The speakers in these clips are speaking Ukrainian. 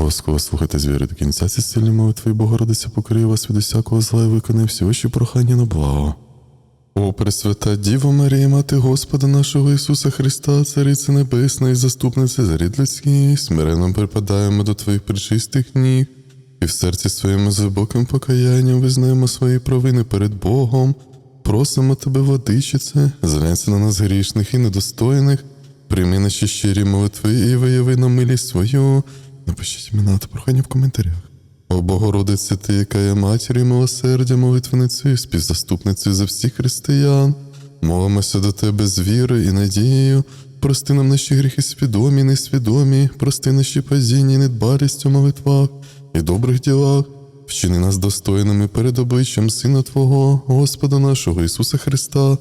Обов'язково слухайте звіри до кінця ці сильні молитви, Богородиця покриє вас від усякого зла і виконає всі ваші прохання на благо. О, Пресвята Діво Марія, Мати Господа нашого Ісуса Христа, Цариця Небесна і заступниця за рід людський, смиренно припадаємо до Твоїх причистих ніг, і в серці своєму глибоким покаянням визнаємо свої провини перед Богом, просимо Тебе, владичице, зглянься на нас грішних і недостойних, прийми наші щирі молитви і вияви нам милість свою. Напишіть імена та прохання в коментарях. О Богородице, ти, яка є матір'ю милосердя, молитвеницею, співзаступницею за всіх християн, молимося до тебе з вірою і надією. Прости нам наші гріхи свідомі, несвідомі, прости наші падіння і недбалість у молитвах і добрих ділах. Вчини нас достойними перед обличчям Сина Твого, Господа нашого Ісуса Христа.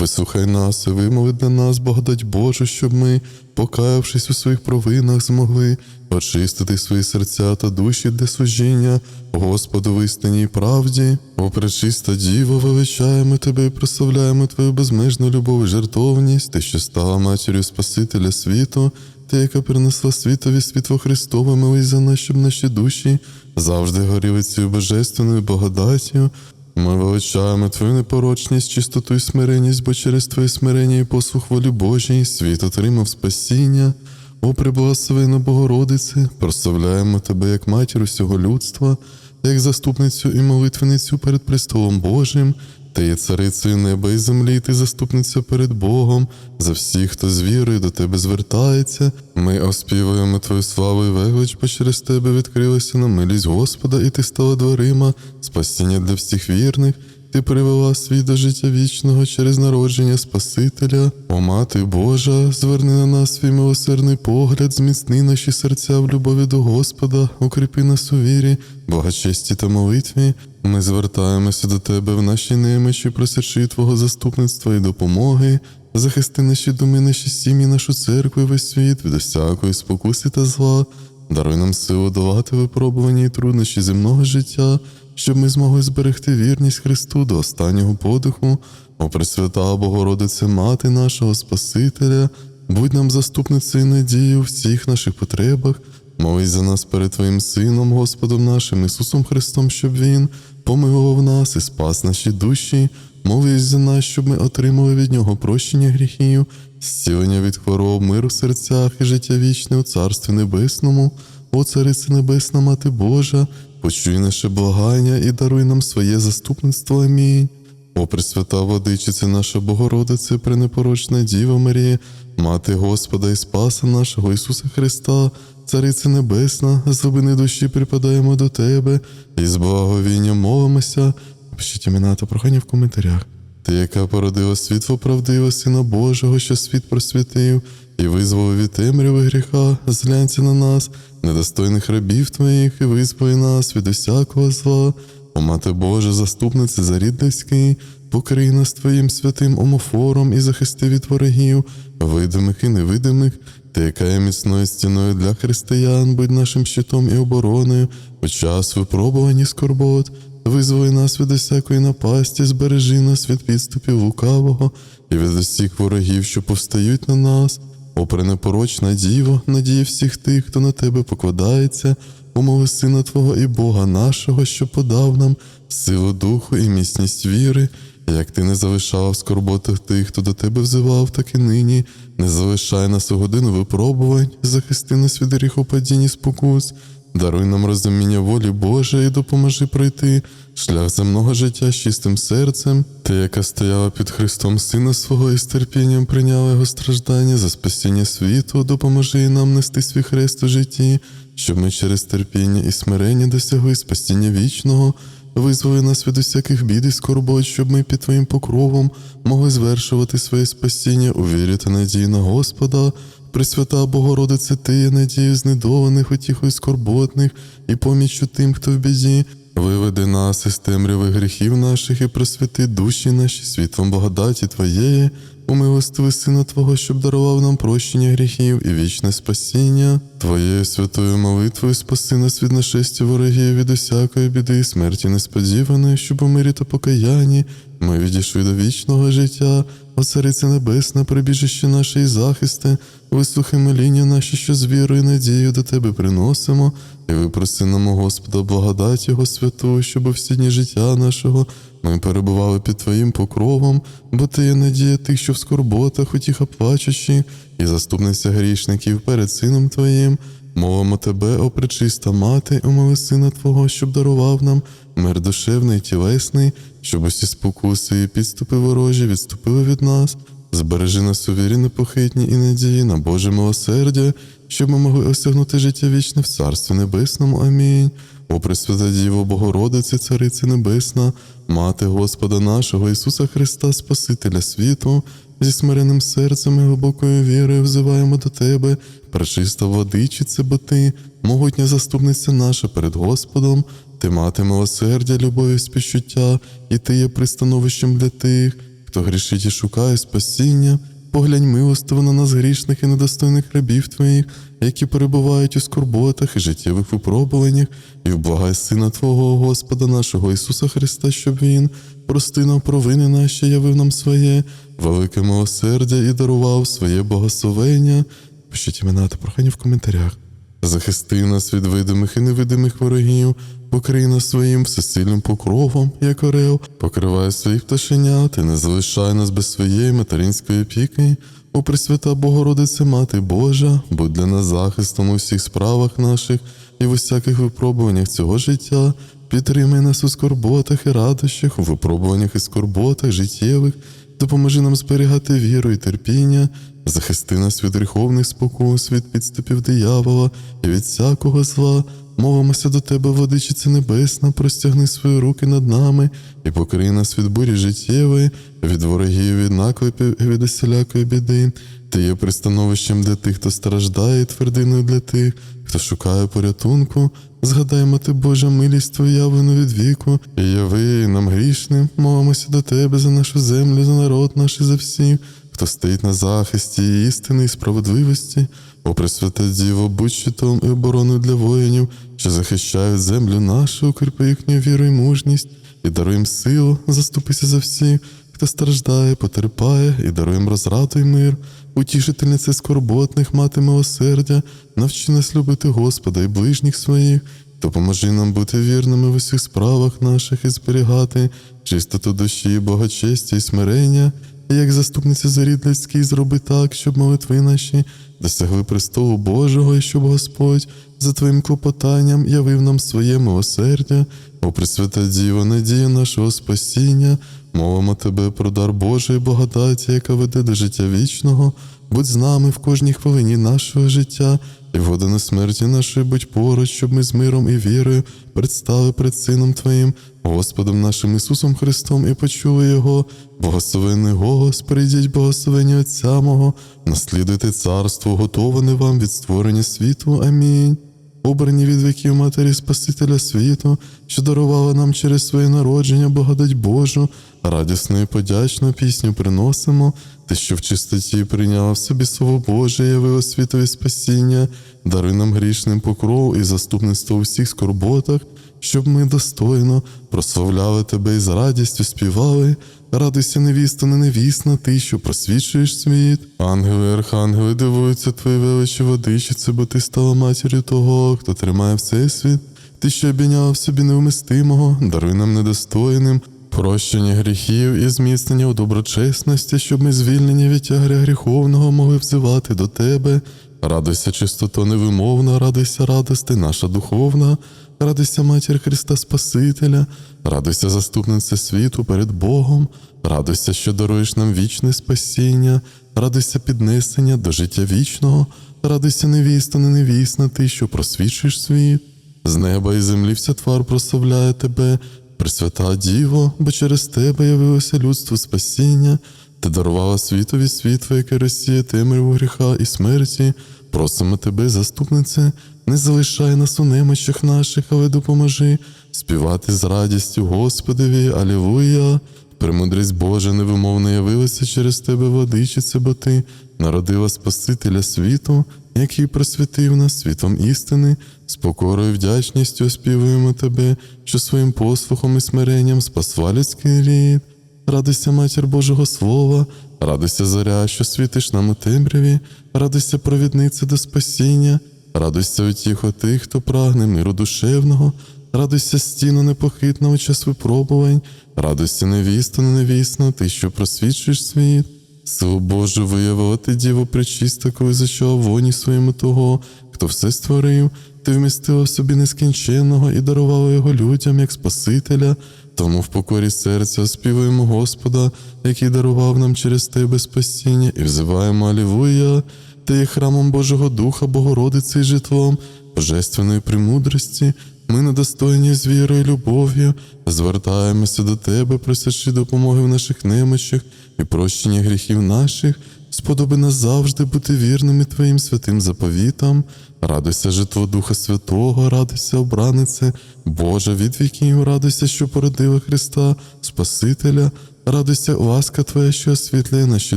Вислухай нас і вимови для нас, благодать Божу, щоб ми, покаявшись у своїх провинах, змогли очистити свої серця та душі для служіння Господу в істині і правді. О, пречиста Діво, величаємо тебе і прославляємо Твою безмежну любов і жертовність, ти, що стала матір'ю Спасителя світу, ти, яка принесла світові світло Христове, милий за нас, щоб наші душі завжди горіли цією божественною благодаттю. Ми величаємо Твою непорочність, чистоту і смиренність, бо через Твоє смирення і послух волі Божій світ отримав спасіння. О, приблагословина Богородице, прославляємо Тебе як матір усього людства, як заступницю і молитвеницю перед престолом Божим. Ти є царицею неба і землі, ти заступниця перед Богом, за всіх, хто з вірою до тебе звертається. Ми оспівуємо Твою славу і велич, бо через тебе відкрилася на милість Господа, і ти стала дверима, спасіння для всіх вірних. Ти привела світ до життя вічного через народження Спасителя. О Мати Божа, зверни на нас свій милосердний погляд, зміцни наші серця в любові до Господа, укріпи нас у вірі, благочесті та молитві. Ми звертаємося до Тебе в нашій немочі, просячи Твого заступництва і допомоги. Захисти наші думи, наші сім'ї, нашу церкву і весь світ від усякої спокуси та зла. Даруй нам силу долати випробування і труднощі земного життя, щоб ми змогли зберегти вірність Христу до останнього подиху. О Пресвята Богородице, Мати нашого Спасителя, будь нам заступницею і надією у всіх наших потребах. Молись за нас перед Твоїм Сином, Господом нашим Ісусом Христом, щоб Він помилував нас і спас наші душі. Молись за нас, щоб ми отримали від Нього прощення гріхів, зцілення від хвороб, мир у серцях і життя вічне у Царстві Небесному. О, Царице Небесна, Мати Божа, почуй наше благання і даруй нам своє заступництво. Амінь. О, Пресвята Водичице, наша Богородице, пренепорочна Діва Марія, Мати Господа і Спаса нашого Ісуса Христа, Цариця Небесна, зубини душі припадаємо до Тебе і з благовінням молимося. Пишіть імена та прохання в коментарях. Ти, яка породила світло правдиве, Сина Божого, що світ просвітив, і визволив від темряви гріха, зглянься на нас, недостойних рабів твоїх, і визволи нас від усякого зла. О, Мати Божа, заступниця за рід людський, покрий нас Твоїм святим омофором і захисти від ворогів, видимих і невидимих, ти, яка є міцною стіною для християн, будь нашим щитом і обороною, у час випробувань і скорбот, визволи нас від усякої напасті, збережи нас від підступів лукавого і від усіх ворогів, що повстають на нас. О, пренепорочна діво, надії всіх тих, хто на тебе покладається, умови Сина Твого і Бога нашого, що подав нам силу духу і міцність віри, як ти не залишав в скорботах тих, хто до тебе взивав, так і нині, не залишай нас у годину випробувань, захисти нас від гріхопадінь і спокус, даруй нам розуміння волі Божої і допоможи пройти шлях земного життя з чистим серцем, ти, яка стояла під Христом Сина свого і з терпінням прийняла його страждання за спасіння світу, допоможи і нам нести свій хрест у житті, щоб ми через терпіння і смирення досягли спасіння вічного. Визволи нас від усяких бід і скорбот, щоб ми під Твоїм покровом могли звершувати своє спасіння у вірі та надії на Господа. Пресвята Богородице, Ти є надію знедованих, утіхою скорботних і поміччю тим, хто в біді. Виведи нас із темряви гріхів наших і просвіти душі наші світлом благодаті Твоєї, умилостиви Сина Твого, щоб дарував нам прощення гріхів і вічне спасіння. Твоєю святою молитвою спаси нас від нашестя ворогів, від усякої біди і смерті несподіваної, щоб у мирі та покаянні ми відійшли до вічного життя, о Царице Небесна, прибіжище наше і захисте, вислухай моління наші, що з вірою і надією до Тебе приносимо, і випроси нам, Господа, благодать Його святу, щоб у всі дні життя нашого ми перебували під Твоїм покровом, бо Ти є надія тих, що в скорботах, утіха плачущих, і заступниця грішників перед Сином Твоїм. Мовимо Тебе, о пречиста мати, умови Сина Твого, щоб дарував нам мир душевний тілесний, щоб усі спокуси і підступи ворожі відступили від нас. Збережи нас у вірі непохитні і надії на Боже милосердя, щоб ми могли осягнути життя вічне в Царстві Небесному. Амінь. О Пресвята Діво, Богородице, Царице Небесна, Мати Господа нашого Ісуса Христа, Спасителя світу, зі смиренним серцем і глибокою вірою взиваємо до Тебе, пречиста владичице, бо Ти, могутня заступниця наша перед Господом, Ти мати милосердя, любові, співчуття, і Ти є пристановищем для тих, хто грішить і шукає спасіння. Поглянь милостиво на нас грішних і недостойних рабів Твоїх, які перебувають у скорботах і життєвих випробуваннях, і вблагай Сина Твого, Господа нашого Ісуса Христа, щоб Він прости нам провини наші, явив нам своє, велике милосердя і дарував своє богословення. Пишіть імена та прохання в коментарях. Захисти нас від видимих і невидимих ворогів, покрий нас своїм всесильним покровом, як орел, покривай своїх пташенят і не залишай нас без своєї материнської опіки. О Пресвята Богородице, Мати Божа, будь для нас захистом у всіх справах наших і в усяких випробуваннях цього життя. Підтримай нас у скорботах і радощах, у випробуваннях і скорботах життєвих, допоможи нам зберігати віру і терпіння, захисти нас від гріховних спокус, від підступів диявола і від всякого зла. Мовимося до тебе, владичице небесна, простягни свої руки над нами і покрий нас від бурі життєвої, від ворогів, від наклепів і від усілякої біди. Ти є пристановищем для тих, хто страждає, і твердиною для тих, хто шукає порятунку. Згадаймо ти, Божа милість твою явлену від віку, і яви нам грішним, мовимося до тебе за нашу землю, за народ наш і за всіх, хто стоїть на захисті істини і справедливості. О Пресвята Діво, будь щитом і обороною для воїнів, що захищають землю нашу, укріпи їхню віру і мужність, і даруй їм силу, заступися за всіх, хто страждає, потерпає, і даруй їм розраду й мир. Утішительниця скорботних, мати милосердя, навчи нас любити Господа і ближніх своїх, допоможи нам бути вірними в усіх справах наших і зберігати чистоту душі, богочестя і смирення, як заступниця за рід людський, зроби так, щоб молитви наші досягли престолу Божого, і щоб Господь за Твоїм клопотанням явив нам своє милосердя, о Пресвята Діво, надія нашого спасіння, мовимо Тебе про дар Божої благодаті, яка веде до життя вічного, будь з нами в кожній хвилині нашого життя, і годину смерті нашої будь поруч, щоб ми з миром і вірою предстали перед Сином Твоїм, Господом нашим Ісусом Христом, і почули Його, благословений голос, прийдіть благословені Отця мого, наслідуйте царство, готоване вам від створення світу. Амінь. Обрані від віків Матері Спасителя світу, що дарувала нам через своє народження благодать Божу, радісну і подячну пісню приносимо, ти, що в чистоті прийняла в собі Слово Боже, явила світові спасіння, даруй нам грішним покров і заступництво у всіх скорботах, щоб ми достойно прославляли тебе і з радістю співали. Радуйся, невіста, не невісна, ти, що просвічуєш світ. Ангели, архангели дивуються твої величі водичиці, бо ти стала матір'ю того, хто тримає всесвіт. Ти, що обійняла в собі невмистимого, даруй нам недостойним, прощення гріхів і зміцнення у доброчесності, щоб ми звільнені від тягаря гріховного могли взивати до тебе. Радуйся, чистота невимовна, радуйся, радости наша духовна, радуйся, матір Христа Спасителя, радуйся, заступниця світу перед Богом, радуйся, що даруєш нам вічне спасіння, радуйся піднесення до життя вічного, радуйся, невіста, не невісна, ти, що просвічуєш світ. З неба і землі вся твар прославляє тебе, Пресвята Діво, бо через тебе явилося людство спасіння, ти дарувала світові світло, яке розсіє темряву гріха і смерті. Просимо тебе, заступнице, не залишай нас у немочах наших, але допоможи співати з радістю Господові, Алілуя. Премудрість Божа невимовно явилася через тебе, владичице, бо ти народила Спасителя світу, який просвітив нас світом істини, з покорою і вдячністю оспівуємо тебе, що своїм послухом і смиренням спасла людський рід. радуйся, матір Божого Слова, радуйся, зоря, що світиш нам у темряві, радуйся, провідниця до спасіння, радуйся утіхо тих, хто прагне миру душевного, радуйся, стіна непохитна у час випробувань, радуйся, невіста, невісна, ти, що просвічуєш світ. Силу Божу виявила ти, Діво пречиста, коли зачала воні своєму того, хто все створив, ти вмістила в собі нескінченного і дарувала його людям як Спасителя. Тому в покорі серця співаємо Господа, який дарував нам через тебе спасіння, і взиваємо Алілуя, ти є храмом Божого Духа, Богородиці і житлом, божественної премудрості. Ми недостойні з вірою і любов'ю, звертаємося до Тебе, просячи допомоги в наших немочах і прощення гріхів наших, сподоби нас завжди бути вірними Твоїм святим заповітам. Радуйся, житло Духа Святого, радуйся, обранице, Боже, від віків, радуйся, що породила Христа, Спасителя, радуйся, ласка Твоя, що освітлює наші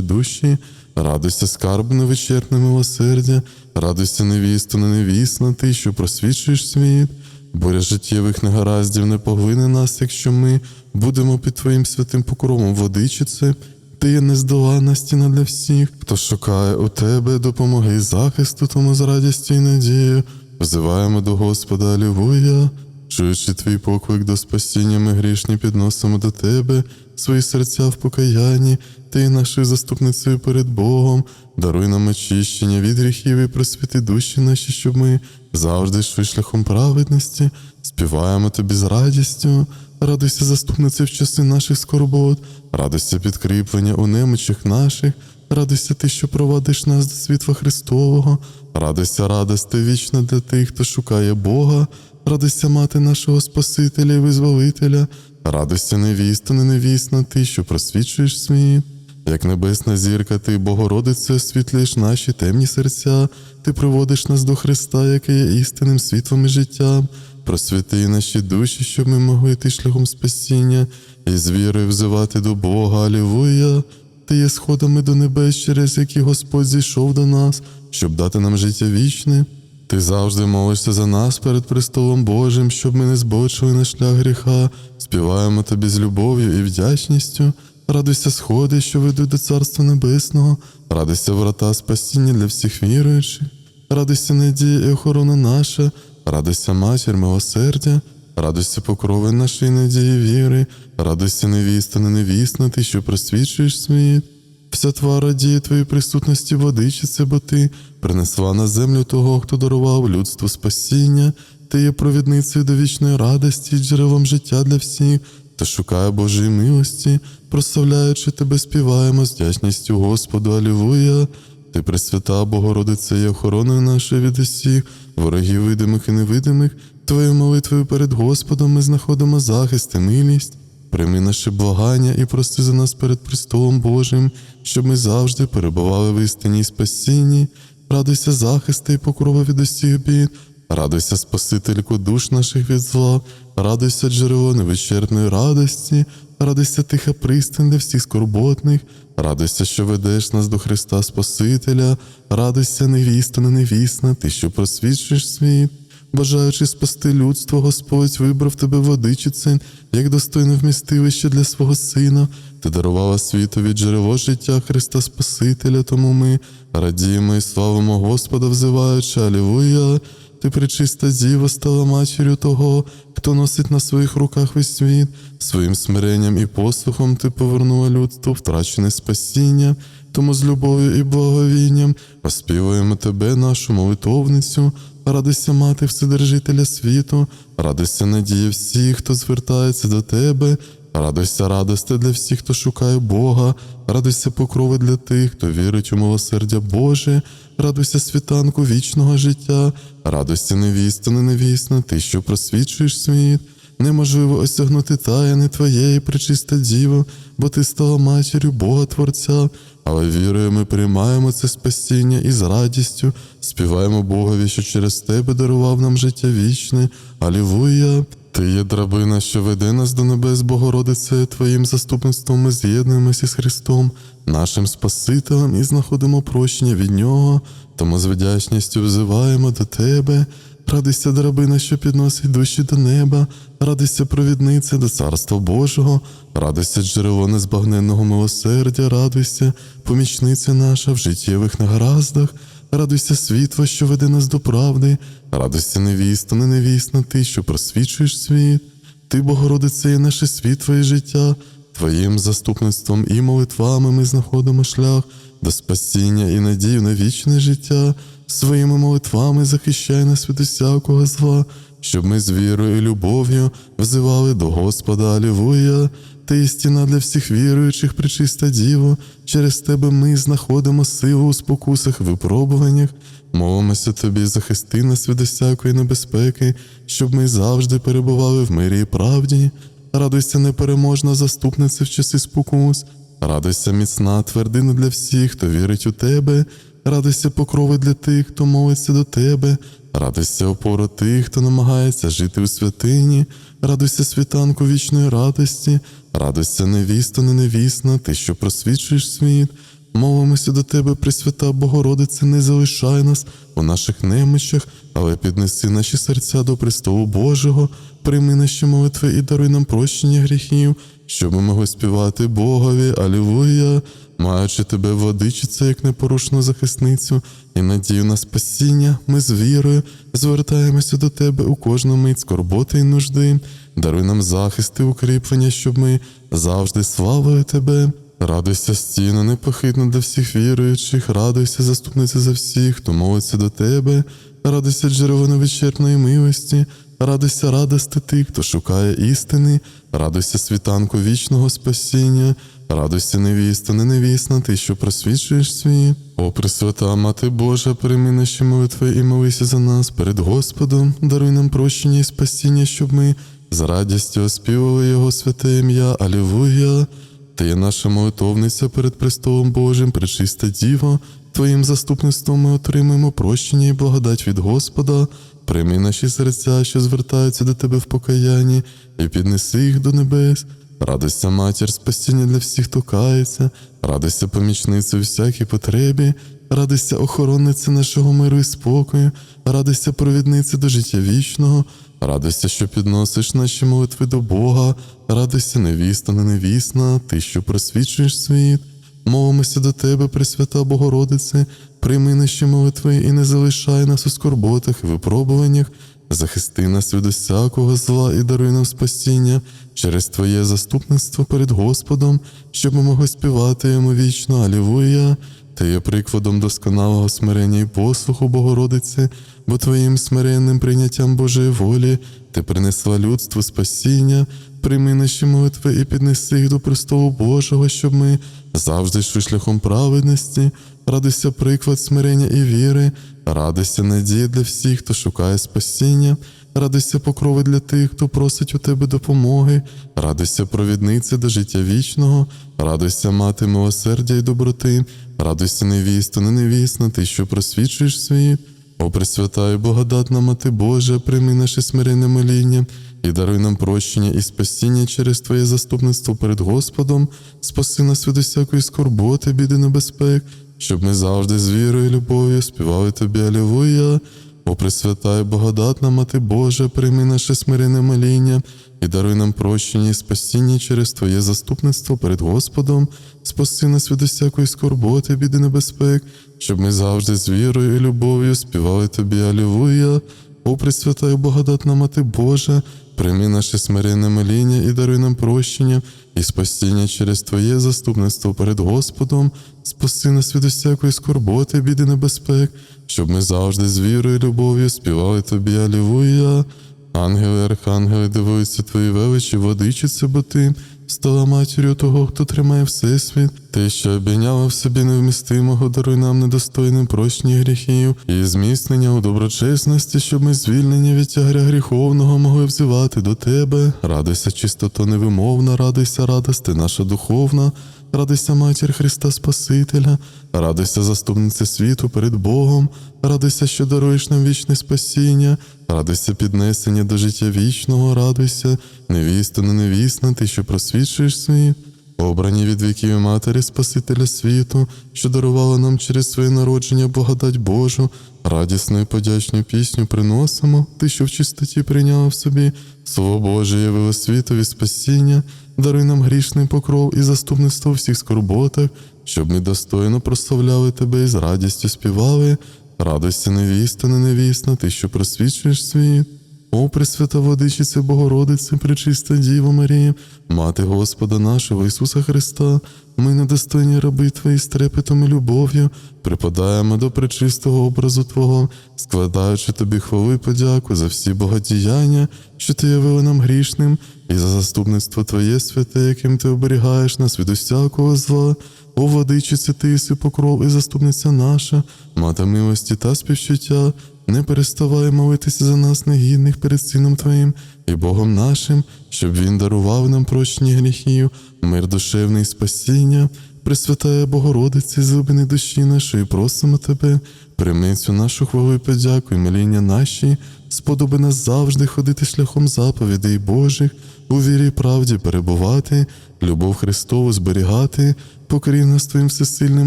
душі, радуйся, скарб невичерпне милосердя, радуйся, невісту, невісна, ти, що просвічуєш світ. Буря життєвих негараздів не поглине нас, якщо ми будемо під Твоїм святим покровом водичице. Ти є нездолана стіна для всіх, хто шукає у тебе допомоги і захисту, тому з радістю і надією взиваємо до Господа Алілуя. Чуючи твій поклик до спасіння, ми грішні підносимо до тебе свої серця в покаянні, ти нашою заступницею перед Богом, даруй нам очищення від гріхів і просвіти душі наші, щоб ми завжди йшли шляхом праведності, співаємо тобі з радістю. Радуйся, заступнице, в часи наших скорбот, радуйся підкріплення у немочах наших, радуйся ти, що провадиш нас до світла Христового, радуйся, радости вічна для тих, хто шукає Бога, радуйся мати нашого Спасителя і Визволителя, радуйся невіста, невісна, ти, що просвічуєш світ. Як небесна зірка, ти, Богородице, освітлюєш наші темні серця, ти приводиш нас до Христа, який є істинним світлом і життям. Просвіти наші душі, щоб ми могли йти шляхом спасіння і з вірою взивати до Бога. Алілуя! Ти є сходами до небес, через які Господь зійшов до нас, щоб дати нам життя вічне. Ти завжди молишся за нас перед престолом Божим, щоб ми не збочили на шлях гріха, співаємо тобі з любов'ю і вдячністю. Радуйся сходи, що ведуть до Царства Небесного, радуйся врата спасіння для всіх віруючих, радуйся надія і охорона наша, радуйся матір милосердя, радуйся покрови нашої надії віри, радуйся невіста, не невісна, ти, що просвічуєш світ. Вся тва радіє твоїй присутності водичице, бо ти принесла на землю того, хто дарував людству спасіння, ти є провідницею до вічної радості, джерелом життя для всіх, та шукає Божої милості, прославляючи тебе, співаємо з вдячністю Господу, Алілуя. Ти пресвята Богородице і охороною нашої від усіх, ворогів видимих і невидимих, Твоєю молитвою перед Господом ми знаходимо захист і милість. Прийми наше благання і прости за нас перед престолом Божим, щоб ми завжди перебували в істині і спасінні. Радуйся захисту і покрова від усіх бід, радуйся, Спасительку душ наших від зла, радуйся, джерело невичерпної радості, радуйся тиха пристань для всіх скорботних, радуйся, що ведеш нас до Христа Спасителя, радуйся, невіста, не невісна, ти, що просвічуєш світ. Бажаючи спасти людство, Господь вибрав тебе водичице, як достойне вмістилище для свого сина. Ти дарувала світові джерело життя Христа Спасителя, тому ми радіємо і славимо Господа, взиваючи Алілуя. Ти причиста діва стала матір'ю того, хто носить на своїх руках весь світ, своїм смиренням і послухом ти повернула людству втрачене спасіння, тому з любов'ю і благовінням оспівуємо тебе, нашу молитовницю. Радуйся, мати Вседержителя світу, радуйся надії всіх, хто звертається до тебе, радуйся радости для всіх, хто шукає Бога, радуйся покрови для тих, хто вірить у милосердя Боже, радуйся світанку вічного життя, радуйся невіста, не невісна, ти, що просвічуєш світ. Неможливо осягнути таяни Твоєї, пречиста Діво, бо ти стала матір'ю Бога Творця, але вірою ми приймаємо це спасіння і з радістю співаємо Богові, що через тебе дарував нам життя вічне. Алілуя! Ти є драбина, що веде нас до небес, Богородице, Твоїм заступництвом ми з'єднуємося з Христом, нашим Спасителем, і знаходимо прощення від Нього, тому з вдячністю взиваємо до Тебе. радуйся, драбина, що підносить душі до неба, радуйся, провідниця до царства Божого, радуйся, джерело незбагненного милосердя, радуйся, помічниця наша в життєвих негараздах, радуйся, світло, що веде нас до правди, радуйся, невіста, не невісна, ти, що просвічуєш світ. Ти, Богородице, є наше світло і життя, Твоїм заступництвом і молитвами ми знаходимо шлях до спасіння і надію на вічне життя. Своїми молитвами захищай нас від усякого зла, щоб ми з вірою і любов'ю взивали до Господа Алілуя. Ти істина для всіх віруючих, причиста Діво, через тебе ми знаходимо силу у спокусах випробуваннях. Молимося тобі, захисти нас від усякої небезпеки, щоб ми завжди перебували в мирі і правді. Радуйся, непереможна заступниця в часи спокус, радуйся, міцна твердина для всіх, хто вірить у тебе, радуйся, покрови для тих, хто молиться до тебе, радуйся, опора тих, хто намагається жити у святині, радуйся світанку вічної радості, радуйся, невіста, не невісна, ти, що просвічуєш світ. Молимося до Тебе, Пресвята Богородице, не залишай нас у наших немичах, але піднеси наші серця до престолу Божого, прийми наші молитви і даруй нам прощення гріхів, щоб ми могли співати Богові, Алілуя, маючи тебе, владичиця, як непорушну захисницю, і надію на спасіння, ми з вірою звертаємося до Тебе у кожну мить скорботи і нужди. Даруй нам захист і укріплення, щоб ми завжди славили Тебе. Радуйся, стіна, непохитна для всіх віруючих, радуйся, заступниця за всіх, хто молиться до тебе, радуйся, джерело невичерпної милості, радуйся, радости тих, хто шукає істини, радуйся світанку вічного спасіння, радуйся, невіста, не невісна, ти, що просвічуєш світ. О, Пресвята, Мати Божа, прийми наші молитви і молися за нас перед Господом, даруй нам прощення і спасіння, щоб ми з радістю оспівали Його святе ім'я. Алілуя! Ти є наша молитовниця перед престолом Божим, пречиста Діво, Твоїм заступництвом ми отримаємо прощення і благодать від Господа. Прийми наші серця, що звертаються до Тебе в покаянні, і піднеси їх до небес. Радуйся, матір, спасіння для всіх, хто кається, радуйся, помічниця у всякій потребі, радуйся, охоронниця нашого миру і спокою, радуйся, провідниця до життя вічного. Радуйся, що підносиш наші молитви до Бога, радуйся, невіста, не невісна, ти, що просвічуєш світ. Молимося до Тебе, Пресвята Богородице, прийми наші молитви і не залишай нас у скорботах і випробуваннях, захисти нас від усякого зла і даруй нам спасіння через Твоє заступництво перед Господом, щоб ми могли співати йому вічно. Алілуя! Ти є прикладом досконалого смирення і послуху, Богородице, бо Твоїм смиренним прийняттям Божої волі ти принесла людству спасіння, прийми наші молитви і піднеси їх до престолу Божого, щоб ми завжди йшли шляхом праведності, радуйся приклад смирення і віри, радуйся надія для всіх, хто шукає спасіння. Радуйся покрови для тих, хто просить у тебе допомоги, радуйся провідниця до життя вічного, радуйся мати милосердя і доброти, радуйся невіста, не невісна, ти, що просвічуєш світ. О, Пресвята і благодатна Мати Божа, прийми наше смиренне моління і даруй нам прощення і спасіння через Твоє заступництво перед Господом, спаси нас від усякої скорботи, біди небезпек, щоб ми завжди з вірою і любов'ю співали Тобі Алілуя. О, Пресвята і благодатна Мати Божа, прийми наше смирене моління і даруй нам прощення і спасіння через Твоє заступництво перед Господом, спаси нас від усякої скорботи, біди небезпек, щоб ми завжди з вірою і любов'ю співали Тобі Алілуя. О, Пресвята і благодатна Мати Божа, прийми наше смиренне моління і даруй нам прощення і спасіння через Твоє заступництво перед Господом, спаси нас від усякої скорботи, біди небезпек, щоб ми завжди з вірою і любов'ю співали Тобі. Алілуя. Ангели, архангели, дивуються Твої величі, водичице, бо Ти стала матір'ю того, хто тримає всесвіт, ти, що обійняла в собі невмістимого, даруй нам недостойним прощення гріхів і зміцнення у доброчесності, щоб ми звільнення від тягаря гріховного могли взивати до Тебе. Радуйся, чистота невимовна, радуйся, радости наша духовна. Радуйся, матір Христа Спасителя, радуйся, заступниця світу перед Богом, радуйся, що даруєш нам вічне спасіння, радуйся піднесення до життя вічного, радуйся, невіста, не невісна, ти, що просвічуєш світ. Обрані від віків Матері Спасителя світу, що дарувала нам через своє народження благодать Божу, радісну і подячну пісню приносимо, ти, що в чистоті прийняла в собі, Слово Боже явило світові спасіння, даруй нам грішний покров і заступництво всіх скорботах, щоб ми достойно прославляли тебе і з радістю співали. Радуйся, невіста, не невісна, ти, що просвічуєш світ. О, Пресвята Владичице Богородице, пречиста Діва Марія, Мати Господа нашого Ісуса Христа, ми недостойні раби Твої з трепетом і любов'ю, припадаємо до пречистого образу Твого, складаючи Тобі хвалу і подяку за всі богодіяння, що Ти явила нам грішним, і за заступництво Твоє святе, яким Ти оберігаєш нас від усякого зла. О, владичице, ти єси покров і заступниця наша, мати милості та співчуття, не переставай молитися за нас негідних перед Сином Твоїм і Богом нашим, щоб Він дарував нам прощення гріхів, мир душевний і спасіння. Пресвятая Богородице, злибини душі нашої, просимо Тебе, прийми цю нашу хвалу і подяку і моління наші, сподоби нас завжди ходити шляхом заповідей Божих, у вірі і правді перебувати, любов Христову зберігати, покорів нас Твоїм всесильним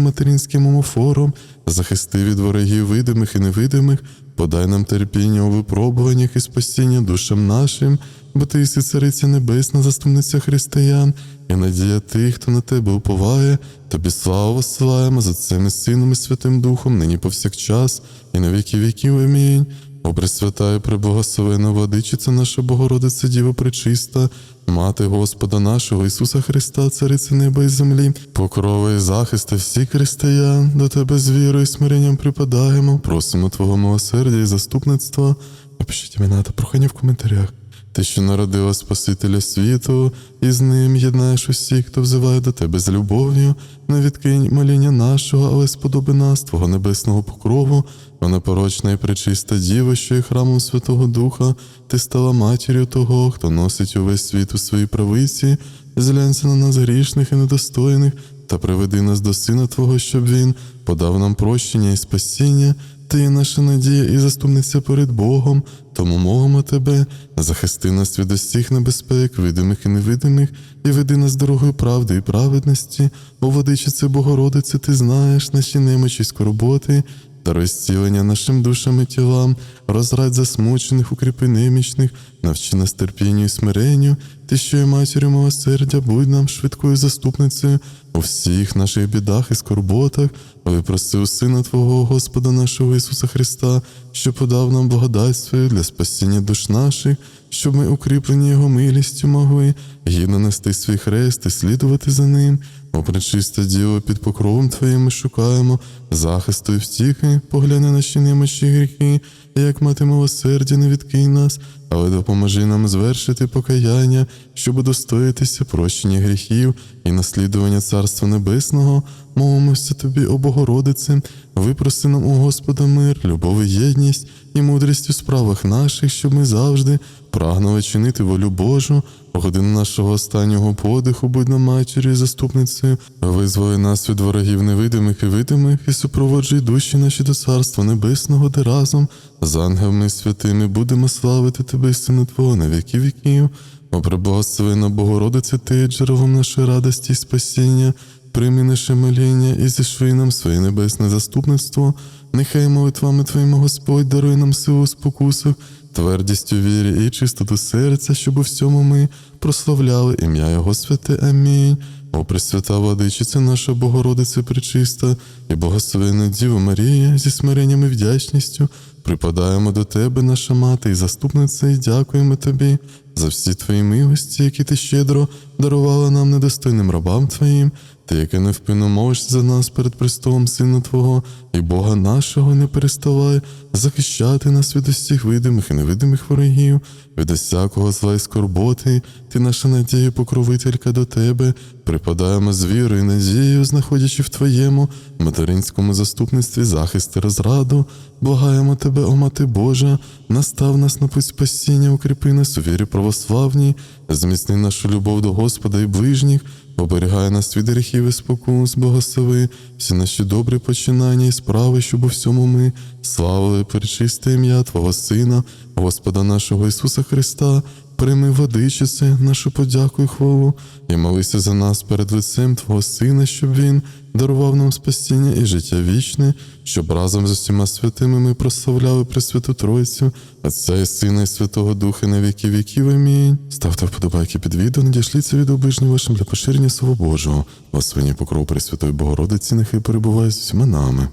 материнським омофором, захисти від ворогів видимих і невидимих, подай нам терпіння у випробуваннях і спасіння душам нашим, бо ти єси цариця небесна, заступниця християн, і надія тих, хто на тебе уповає, тобі славу посилаємо за цим і Сином і Святим Духом, нині повсякчас, і на віки віків. Амінь. О, Пресвятая, преблагословена владичиця наша Богородиця Діва Пречиста, Мати Господа нашого Ісуса Христа, Цариця неба і землі, покрова і захисти всіх християн, до Тебе з вірою і смиренням припадаємо, просимо Твого милосердя і заступництва. Напишіть імена та прохання в коментарях. Ти, що народила Спасителя світу, і з ним єднаєш усіх, хто взиває до тебе з любов'ю, не відкинь моління нашого, але сподоби нас, Твого небесного покрову, о непорочна і пречиста Діва, що є храмом Святого Духа, ти стала матір'ю того, хто носить увесь світ у своїй правиці, зглянься на нас грішних і недостойних, та приведи нас до Сина Твого, щоб Він подав нам прощення і спасіння. Ти є наша надія і заступниця перед Богом, тому мовимо тебе, захисти нас від усіх небезпек, видимих і невидимих, і веди нас дорогою правди і праведності, о водичице Богородице, ти знаєш наші немочі скорботи, даруй зцілення нашим душам і тілам, розрадь засмучених, укріпи немічних, навчи нас терпінню і смиренню, ти, що є матір'ю милосердя, будь нам швидкою заступницею у всіх наших бідах і скорботах, випроси у Сина Твого Господа нашого Ісуса Христа, що подав нам благодать свою для спасіння душ наших, щоб ми, укріплені Його милістю, могли гідно нести свій хрест і слідувати за ним. О, пречисте Діво, під покровом Твоїм шукаємо захисту і втіхи, погляни наші немощі гріхи, як мати милосердя, не відкинь нас, але допоможи нам звершити покаяння, щоб удостоїтися прощення гріхів і наслідування Царства Небесного. Молимося тобі, о Богородице, випроси нам у Господа мир, любов і єдність і мудрість у справах наших, щоб ми завжди прагнули чинити волю Божу, у годину нашого останнього подиху, будь нам матір'ю і заступницею, визволи нас від ворогів невидимих і видимих, і супроводжуй душі наші до Царства Небесного, де разом з ангелами святими будемо славити Тебе, і Сина Твого, на віки віків. О, преблагословена Богородице, Ти джерелом нашої радості і спасіння, прийми наше моління і зішви нам своє небесне заступництво. Нехай молитвами Твоїми Господь дарує нам силу у спокусах, твердість у вірі і чистоту серця, щоб у всьому ми прославляли ім'я Його святе. Амінь. О, Пресвята Владичиця наша Богородиця Пречиста і Богословена Діва Марія зі смиренням і вдячністю припадаємо до Тебе, наша мати і заступниця, і дякуємо Тобі за всі Твої милості, які Ти щедро дарувала нам недостойним рабам Твоїм, Ти, яке невпинно молишся за нас перед престолом Сина Твого і Бога нашого, не переставай захищати нас від усіх видимих і невидимих ворогів, від усякого зла і скорботи, Ти наша надія, покровителька до Тебе, припадаємо з вірою і надією, знаходячи в Твоєму материнському заступництві захист і розраду, благаємо Тебе, о Мати Божа, настав нас на путь спасіння, укріпи нас у вірі православній, зміцни нашу любов до Господа і ближніх, оберігай нас від гріхів і спокус, благослови всі наші добрі починання і справи, щоб у всьому ми славили перечисте ім'я Твого Сина, Господа нашого Ісуса Христа, прийми владичице, нашу подяку і хвалу, і молися за нас перед лицем Твого Сина, щоб Він дарував нам спасіння і життя вічне, щоб разом з усіма святими ми прославляли Пресвяту Тройцю, Отця і Сина і Святого Духа на віки віків. Амінь. Ставте вподобайки під відео, надішліться від обижніх вашим для поширення Слова Божого. Благословення покров Пресвятої Богородиці, нехай перебуває з усіма нами.